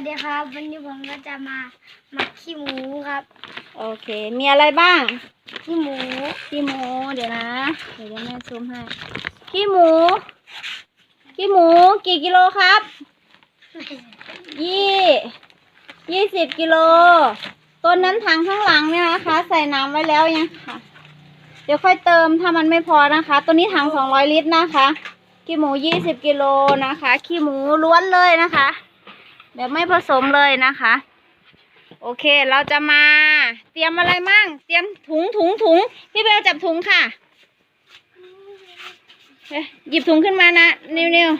วัสดีครับ วันนี้ผมก็จะมาหมักขี้หมูครับ โอเค มีอะไรบ้าง ขี้หมู ขี้หมู เดี๋ยวนะ เดี๋ยวแม่ซูมให้ ขี้หมู ขี้หมูกี่กิโลครับ ยี่ยี่สิบกิโล ต้นนั้นถังข้างหลังเนี่ยนะคะ ใส่น้ำไว้แล้วยังค่ะ เดี๋ยวค่อยเติมถ้ามันไม่พอนะคะ ตัวนี้ถังสองร้อยลิตรนะคะ ขี้หมูยี่สิบกิโลนะคะ ขี้หมูล้วนเลยนะคะ แบบไม่ผสมเลยนะคะ โอเคเราจะมา เตรียมอะไรมั่ง เตรียมถุงถุงถุงพี่เบลจับถุงค่ะหยิบถุงขึ้นมานะนิวนิว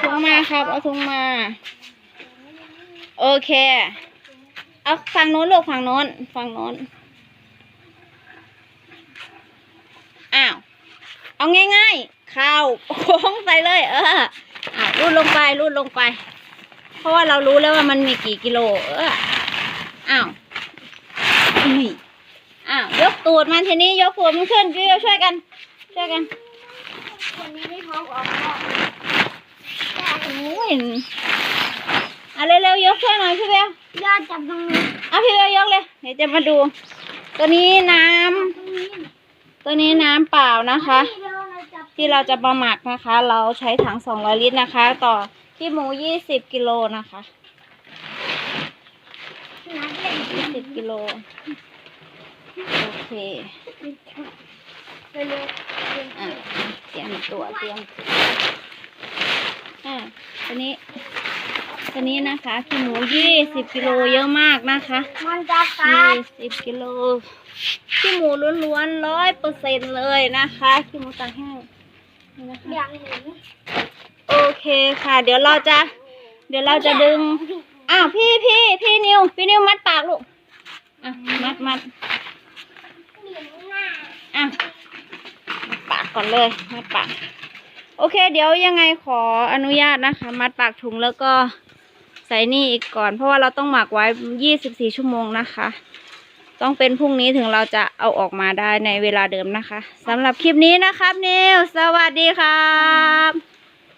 ถุงมาครับ เอาถุงมา โอเค เอาฝั่งโน้นลูกฝั่งโน้นฝั่งโน้นอ้าว เอาง่ายๆข้าวโค้งใส่เลย เอออะรูดลงไปรูดลงไป เพราะว่าเรารู้แล้วว่ามันมีกี่กิโล เอออ้าวนี่อ้าวยกตูดมันทีนี้ยกตูดมันขึ้นพี่เบลช่วยกัน ช่วยกันคนนี้ไม่พร้อมออกก็โอ้ยอะเร็วๆยกช่วยหน่อยพี่เบลยอดจับตรงนี้เอาพี่เบลยกเลย เดี๋ยวจะมาดู ตัวนี้น้ำตัวนี้น้ำเปล่านะคะ ที่เราจับที่เระมาหมักนะคะ เราใช้ถัง200ลิตรนะคะ ต่อที่หมู20กิโลนะคะนักเล่น20กิโลโอเคเลยอะเตรียมตัวเตรียมอ่าตัวนี้ตัวนี้นะคะขี้หมูยี่สิบกิโลเยอะมากนะคะยี่สิบกิโลขี้หมูล้วนๆร้อยเปอร์เซ็นเลยนะคะขี้หมูตาแห้ง นี่นะคะอย่างหนึ่งโอเคค่ะ เดี๋ยวเราจะ เดี๋ยวเราจะดึงอ้าวพี่พี่พี่นิวพี่นิวมัดปากลูกอะมัดมัดอะมัดปากก่อนเลยมัดปาก โอเค เดี๋ยวยังไงขออนุญาตนะคะ มัดปากถุงแล้วก็ใส่นี่อีกก่อน เพราะว่าเราต้องหมักไว้ 24 ชั่วโมงนะคะ ต้องเป็นพรุ่งนี้ถึงเราจะเอาออกมาได้ในเวลาเดิมนะคะสำหรับคลิปนี้นะครับนิวสวัสดีครับ